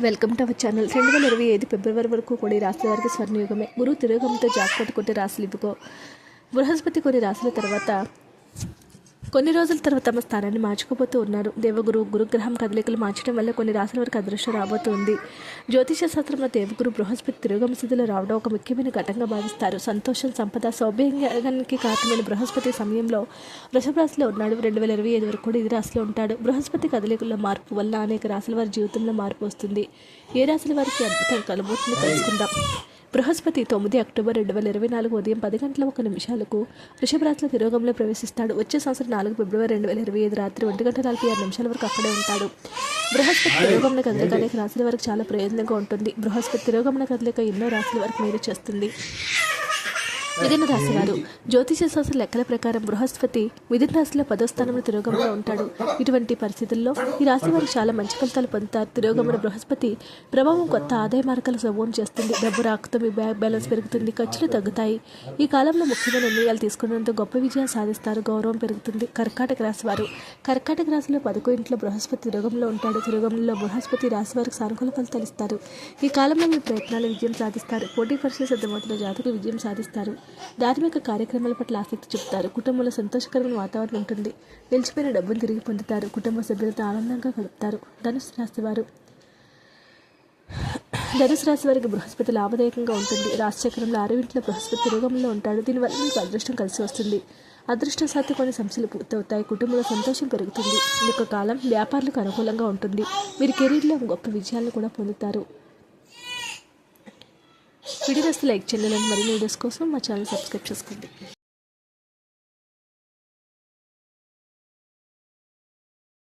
Welcome to our channel. రెండు వేల ఇరవై ఐదు ఫిబ్రవరి వరకు కూడా ఈ రాశుల వారికి స్వర్ణయుగమే. గురువు తిరోగంతో జాగ్రత్త కొట్టి రాశులు ఇవ్వుకో. బృహస్పతి కొన్ని రాశుల తర్వాత కొన్ని రోజుల తర్వాత తమ స్థానాన్ని మార్చుకోబోతూ ఉన్నారు. దేవగురు గురుగ్రహం కదలికలు మార్చడం వల్ల కొన్ని రాశుల వరకు అదృష్టం రాబోతుంది. జ్యోతిష శాస్త్రంలో దేవగురు బృహస్పతి తిరోగమ స్థితిలో రావడం ఒక ముఖ్యమైన ఘటంగా భావిస్తారు. సంతోషం సంపద సౌభాగ్యానికి కారణమైన బృహస్పతి సమయంలో వృషభరాశిలో ఉన్నాడు. రెండు వేల ఇరవై ఐదు వరకు కూడా ఇది రాశిలో ఉంటాడు. బృహస్పతి కదలికల్లో మార్పు వల్ల అనేక రాశుల వారి జీవితంలో మార్పు వస్తుంది. ఏ రాశుల వారికి అద్భుతం కలబోతుందో తెలుసుకుందాం. బృహస్పతి తొమ్మిది అక్టోబర్ రెండు వేల ఇరవై నాలుగు ఉదయం పది గంటల ఒక నిమిషాలకు వృషభ రాశిలో తిరోగంలో ప్రవేశిస్తాడు. వచ్చే సంవత్సరం నాలుగు ఫిబ్రవరి రెండు వేల ఇరవై ఐదు రాత్రి ఒంటి గంట నలభై ఆరు నిమిషాల వరకు అక్కడే ఉంటాడు. బృహస్పతి తిరోగమన కదలిక అనేక రాశుల వరకు చాలా ప్రయోజనంగా ఉంటుంది. బృహస్పతి తిరోగమన కదలిక ఎన్నో రాశుల వరకు మేలు చేస్తుంది. మిథున రాశి వారు. జ్యోతిష శాస్త్ర లెక్కల ప్రకారం బృహస్పతి మిథున రాశిలో పదో స్థానంలో ఉంటాడు. ఇటువంటి పరిస్థితుల్లో ఈ రాశి వారు చాలా మంచి ఫలితాలు పొందుతారు. తిరోగమన బృహస్పతి ప్రభావం కొత్త ఆదాయ మార్గాలు సబోం చేస్తుంది. డబ్బు రాకతో మీ బ్యాంక్ బ్యాలెన్స్ పెరుగుతుంది. ఖర్చులు తగ్గుతాయి. ఈ కాలంలో ముఖ్యమైన నిర్ణయాలు తీసుకున్నందుకు గొప్ప విజయం సాధిస్తారు. గౌరవం పెరుగుతుంది. కర్కాటక రాశి వారు. కర్కాటక రాశిలో పదకొ ఇంట్లో బృహస్పతి తిరోగంలో ఉంటాడు. తిరోగంలో బృహస్పతి రాశి వారికి సానుకూల ఫలితాలు ఇస్తారు. ఈ కాలంలో మీ ప్రయత్నాలు విజయం సాధిస్తారు. పోటీ పరీక్షలు సిద్ధమవుతున్న జాతకు విజయం సాధిస్తారు. ధార్మిక కార్యక్రమాల పట్ల ఆసక్తి చూపుతారు. కుటుంబంలో సంతోషకరమైన వాతావరణం ఉంటుంది. నిలిచిపోయిన డబ్బును తిరిగి పొందుతారు. కుటుంబ సభ్యులతో ఆనందంగా గడుపుతారు. ధనుసు రాశి వారు. ధనుసు రాశి వారికి బృహస్పతి లాభదాయకంగా ఉంటుంది. రాశిచక్రంలో ఆరు బృహస్పతి రోగంలో ఉంటాడు. దీనివల్ల మీకు అదృష్టం కలిసి వస్తుంది. అదృష్టం కొన్ని సమస్యలు పూర్తవుతాయి. కుటుంబంలో సంతోషం పెరుగుతుంది. ఈ యొక్క కాలం వ్యాపారులకు అనుకూలంగా ఉంటుంది. మీరు కెరీర్లో గొప్ప విజయాలను కూడా పొందుతారు. వీడియో లైక్ చేయాలని మరిన్ని వీడియోస్ కోసం మా ఛానల్ సబ్స్క్రైబ్ చేసుకోండి.